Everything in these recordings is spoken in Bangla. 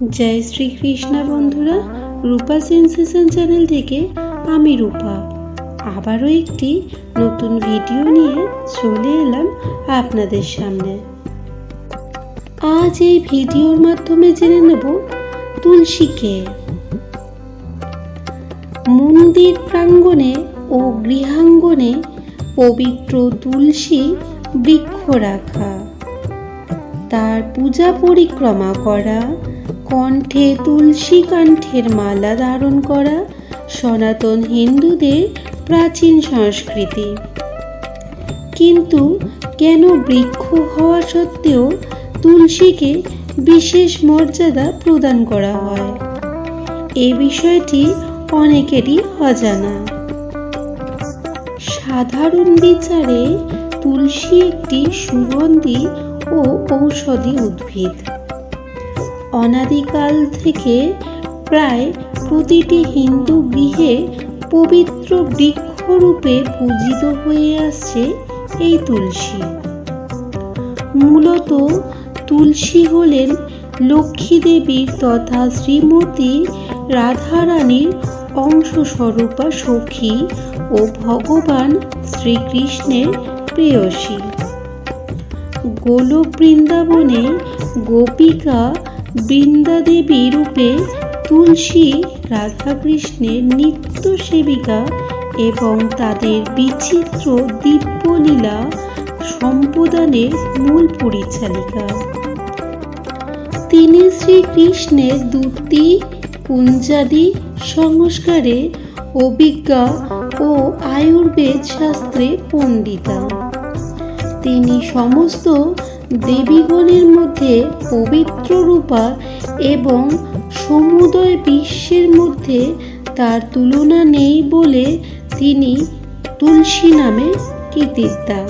জয় শ্রীকৃষ্ণ বন্ধুরা, রূপা সেন্সেশন চ্যানেল থেকে আমি রূপা। আবারও একটি নতুন ভিডিও নিয়ে চলে এলাম আপনাদের সামনে। আজ এই ভিডিওর মাধ্যমে জেনে নেব তুলসীকে মন্দির প্রাঙ্গণে ও গৃহাঙ্গনে পবিত্র তুলসী বৃক্ষ রাখা। তার পূজা পরিক্রমা করা কণ্ঠে তুলসী কাণ্ঠের মালা ধারণ করা সনাতন হিন্দুদের প্রাচীন সংস্কৃতি। কিন্তু কেন বৃক্ষ হওয়া সত্ত্বেও তুলসীকে বিশেষ মর্যাদা প্রদান করা হয়? এ বিষয়টি অনেকেরই অজানা। সাধারণ বিচারে তুলসী একটি সুগন্ধি ও ঔষধি উদ্ভিদ। অনাদিকাল থেকে প্রায় প্রতিটি হিন্দু গৃহে পবিত্র বৃক্ষরূপে পূজিত হয়ে আসছে এই তুলসী। মূলত তুলসী হলেন লক্ষ্মী দেবীর তথা শ্রীমতী রাধারানীর অংশস্বরূপা সখী ও ভগবান শ্রীকৃষ্ণের প্রেয়সী। গোলক বৃন্দাবনে গোপিকা বৃন্দাদেবী রূপে তুলসী রাধাকৃষ্ণের নিত্য সেবিকা এবং তাদের বিচিত্র দিব্যলীলা সম্প্রদানের মূল পরিচালিকা। তিনি শ্রীকৃষ্ণের দুটি কুঞ্জাদি সংস্কারে অভিজ্ঞা ও আয়ুর্বেদ শাস্ত্রে পণ্ডিতা। তিনি সমস্ত দেবীগণের মধ্যে পবিত্র রূপা এবং সমুদয় বিশ্বের মধ্যে তার তুলনা নেই বলে তিনি তুলসী নামে কীর্তিতা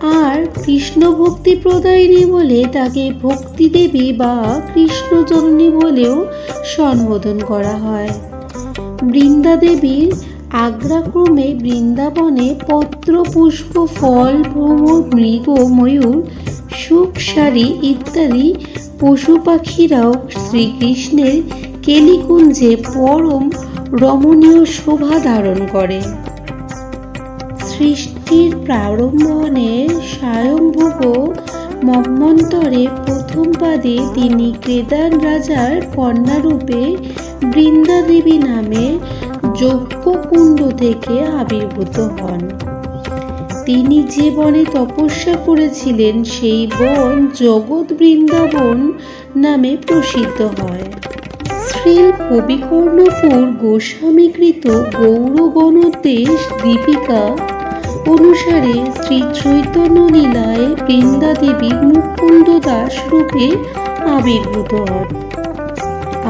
আর কৃষ্ণ ভক্তি প্রদায়িনী বলে তাকে ভক্তি দেবী বা কৃষ্ণজননী বলেও সম্বোধন করা হয়। বৃন্দা দেবীর আগ্রাক্রমে বৃন্দাবনে পত্র পুষ্প ফল, ভ্রমর, মৃগ, ময়ূর সুখ শাড়ি ইত্যাদি পশু পাখিরাও শ্রীকৃষ্ণের কেলিকুঞ্জে পরম রমণীয় শোভা ধারণ করে। সৃষ্টির প্রারম্ভনে স্বয়ংভুব মন্বন্তরে প্রথম পাদে তিনি কেদার রাজার কন্যারূপে বৃন্দাদেবী নামে যজ্ঞকুণ্ড থেকে আবির্ভূত হন। তিনি যে বনে তপস্যা করেছিলেন, সেই বন জগৎ বৃন্দাবন নামে প্রসিদ্ধ হয়। শ্রী কবিকর্ণপুর গোস্বামীকৃত গৌরগণদেশ দীপিকা অনুসারে শ্রী চৈতন্য লীলায় বৃন্দাদেবী মুকুন্দ দাস রূপে আবির্ভূত হন।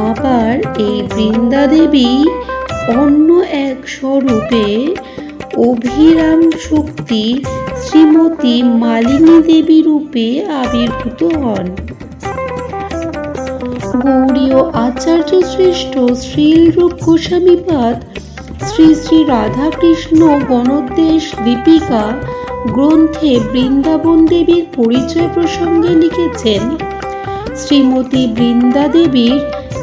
আবার এই বৃন্দাদেবী অন্য এক স্বরূপে অভিরাম শক্তি শ্রীমতী মালিনী দেবী রূপে আবির্ভূত হন। গৌরীয় আচার্য শ্রেষ্ঠ শ্রীলরূপ গোস্বামীপাদ শ্রী শ্রী রাধাকৃষ্ণ গণোদ্দেশ দীপিকা গ্রন্থে বৃন্দাবন দেবীর পরিচয় প্রসঙ্গে লিখেছেন, শ্রীমতী বৃন্দা দেবীর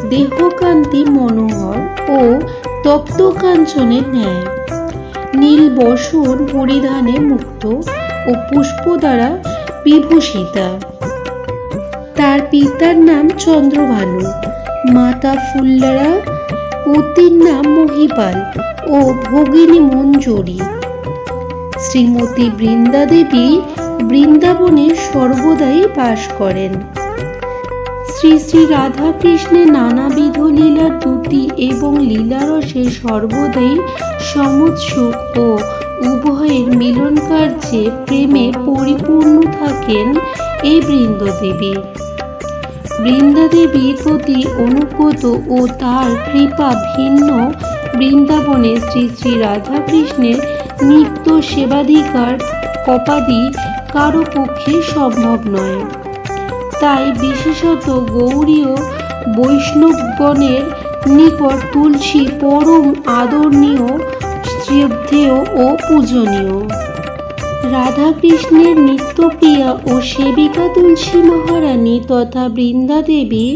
দেহকান্তি মনোহর ও তপ্ত কাঞ্চনের ন্যায়। নীল বসন পরিধানে মুক্ত ও পুষ্প দ্বারা বিভূষিতা। তার পিতার নাম চন্দ্রভানু, মাতা ফুল্লারা, পতির নাম মহিপাল ও ভগিনী মঞ্জুরি। শ্রীমতী বৃন্দা দেবী বৃন্দাবনে সর্বদাই বাস করেন। শ্রী শ্রী রাধাকৃষ্ণের নানাবিধ লীলার দুটি এবং লীলারসে সর্বদাই সমুৎসুক ও উভয়ের মিলন কার্যে প্রেমে পরিপূর্ণ থাকেন এই বৃন্দদেবী। বৃন্দাদেবীর প্রতি অনুগত ও তার কৃপা ভিন্ন। বৃন্দাবনে শ্রী শ্রী রাধাকৃষ্ণের নিত্য সেবাধিকার কপাদি কারও পক্ষে সম্ভব নয়। তাই বিশেষত গৌরীয় বৈষ্ণবগণের নিকট তুলসী, পরম আদরণীয়, শ্রদ্ধেয় ও পূজনীয়। রাধাকৃষ্ণের নিত্যপ্রিয়া ও সেবিকা তুলসী মহারানী তথা বৃন্দাদেবী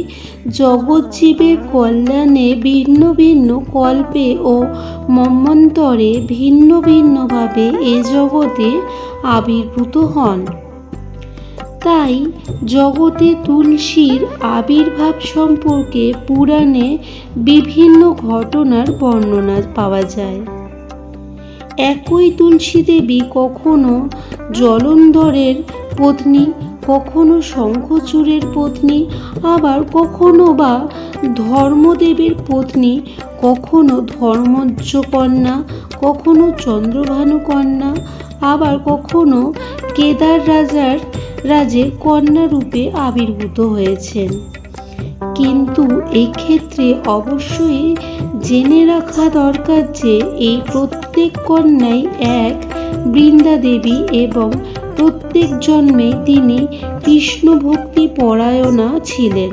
জগজ্জীবের কল্যাণে ভিন্ন ভিন্ন কল্পে ও মন্বন্তরে ভিন্ন ভিন্নভাবে এ জগতে আবির্ভূত হন। তাই জগতে তুলসীর আবির্ভাব সম্পর্কে পুরাণে বিভিন্ন ঘটনার বর্ণনা পাওয়া যায়। একই তুলসী দেবী কখনো জলন্ধরের পত্নী, কখনো শঙ্খচূড়ের পত্নী, আবার কখনো বা ধর্মদেবের পত্নী, কখনো ধর্মজ্জ কন্যা কখনো চন্দ্রভানু কন্যা আবার কখনো কেদার রাজার রাজের কন্যা রূপে আবির্ভূত হয়েছেন। কিন্তু এক্ষেত্রে অবশ্যই জেনে রাখা দরকার যে এই প্রত্যেক কন্যাই এক বৃন্দা দেবী এবং প্রত্যেক জন্মে তিনি কৃষ্ণ ভক্তি পরায়ণা ছিলেন।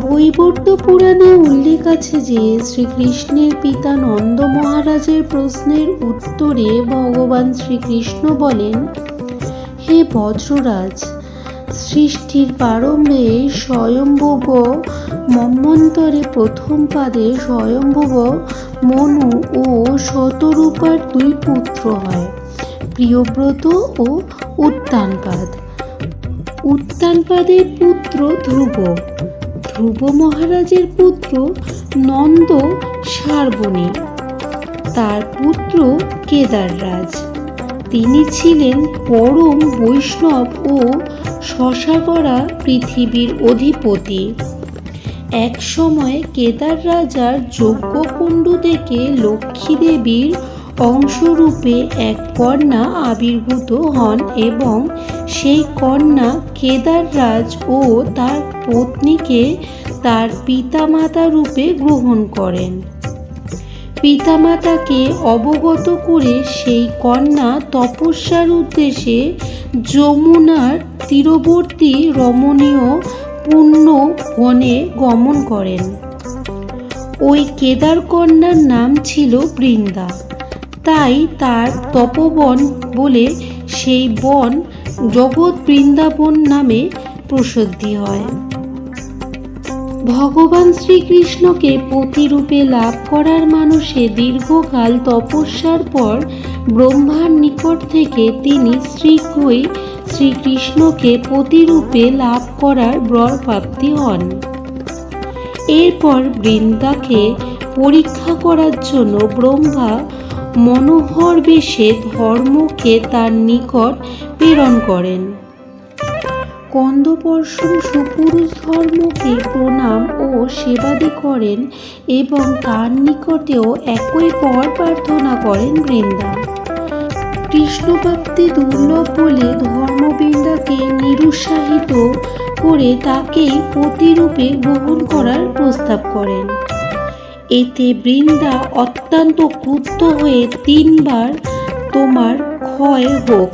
বৈবর্ত পুরাণে উল্লেখ আছে যে শ্রীকৃষ্ণের পিতা নন্দ মহারাজের প্রশ্নের উত্তরে ভগবান শ্রীকৃষ্ণ বলেন হে বজ্ররাজ সৃষ্টির প্রারম্ভে স্বয়ম্ভব মম্মন্তরে প্রথম পাদে স্বয়ম্ভুব মনু ও শতরূপার দুই পুত্র হয়, প্রিয়ব্রত ও উত্তানপাদ। উত্তানপাদের পুত্র ধ্রুব। ধ্রুব মহারাজের পুত্র নন্দ সার্বণী। তার পুত্র কেদাররাজ। তিনি ছিলেন পরম বৈষ্ণব ও শশাগড়া পৃথিবীর অধিপতি। এক সময় কেদার রাজার যজ্ঞকুণ্ড থেকে লক্ষ্মী দেবীর অংশরূপে এক কন্যা আবির্ভূত হন এবং সেই কন্যা কেদাররাজ ও তার পত্নীকে তার পিতামাতা রূপে গ্রহণ করেন। পিতামাতাকে অবগত করে সেই কন্যা তপস্যার উদ্দেশ্যে যমুনার তীরবর্তী রমণীয় পূর্ণ বনে গমন করেন। ওই কেদার কন্যার নাম ছিল বৃন্দা। তাই তার তপবন বলে সেই বন জগৎ বৃন্দাবন নামে প্রসিদ্ধি হয়। ভগবান শ্রীকৃষ্ণকে পতিরূপে লাভ করার মানুষে দীর্ঘকাল তপস্যার পর ব্রহ্মার নিকট থেকে তিনি শীঘ্রই শ্রীকৃষ্ণকে পতিরূপে লাভ করার বর প্রাপ্তি হন। এরপর বৃন্দাকে পরীক্ষা করার জন্য ব্রহ্মা মনোহর বেশে ধর্মকে তার নিকট প্রেরণ করেন। কন্দপর্ষণ সুপুরুষ ধর্মকে প্রণাম ও সেবাদি করেন এবং তার নিকটেও একই পর প্রার্থনা করেন বৃন্দা। কৃষ্ণভক্তি দুর্লভ বলে ধর্মবৃন্দাকে নিরুৎসাহিত করে তাকেই প্রতিরূপে গ্রহণ করার প্রস্তাব করেন। এতে বৃন্দা অত্যন্ত ক্ষুব্ধ হয়ে তিনবার তোমার ক্ষয় হোক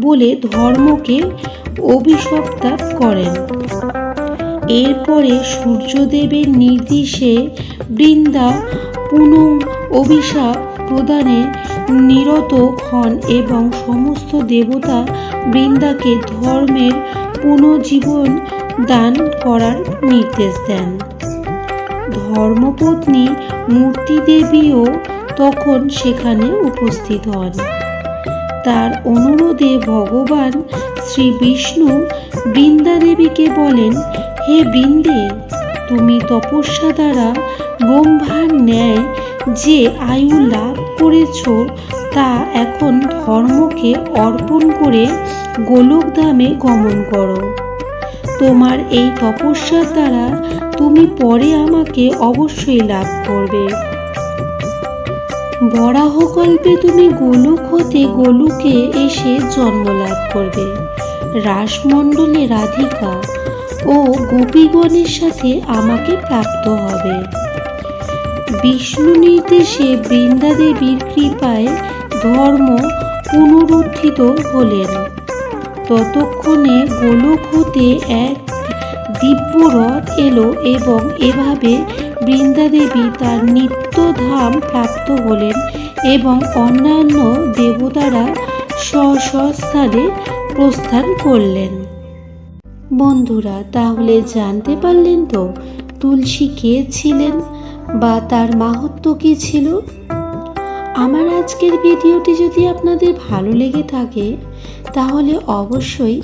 বলে ধর্মকে অভিশপ্তাপ করেন। এরপরে সূর্যদেবের নির্দেশে বৃন্দা পুনঃ অভিশাপ প্রদানে নিরত হন এবং সমস্ত দেবতা বৃন্দাকে ধর্মের পুনর্জীবন দান করার নির্দেশ দেন। ধর্মপত্নী মূর্তি দেবীও তখন সেখানে উপস্থিত হন। তার অনুরোধে ভগবান শ্রী বিষ্ণু বৃন্দা দেবীকে বলেন, হে বৃন্দে, তুমি তপস্যা দ্বারা ব্রহ্মার ন্যায় যে আয়ু লাভ করেছ, তা এখন ধর্মকে অর্পণ করে গোলকধামে গমন করো। তোমার এই তপস্যার দ্বারা তুমি পরে আমাকে অবশ্যই লাভ করবে। বরাহকল্পে তুমি গোলক হতে গোলুকে এসে জন্ম লাভ করবে। রাসমণ্ডলে রাধিকা ও গোপীগণের সাথে আমাকে প্রাপ্ত হবে। বিষ্ণু নির্দেশে বৃন্দা দেবীর কৃপায় ধর্ম পুনরুত্থিত হলেন। ততক্ষণে গোলক হতে এক দিব্য রথ এলো এবং এভাবে বৃন্দা দেবী তার নিত্যধাম প্রাপ্ত হলেন এবং অন্যান্য দেবতারা স্ব স্বস্থানে প্রস্থান করলেন। বন্ধুরা, তাহলে জানতে পারলেন তো, তুলসী কে ছিলেন বা তার মাহাত্ম কী ছিল? আমার আজকের ভিডিওটি যদি আপনাদের ভালো লেগে থাকে, তাহলে অবশ্যই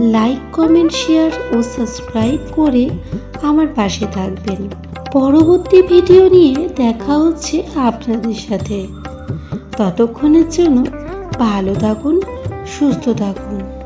লাইক, কমেন্ট, শেয়ার ও সাবস্ক্রাইব করে আমার পাশে থাকবেন। পরবর্তী ভিডিও নিয়ে দেখা হচ্ছে আপনাদের সাথে। ততক্ষণের জন্য ভালো থাকুন সুস্থ থাকুন।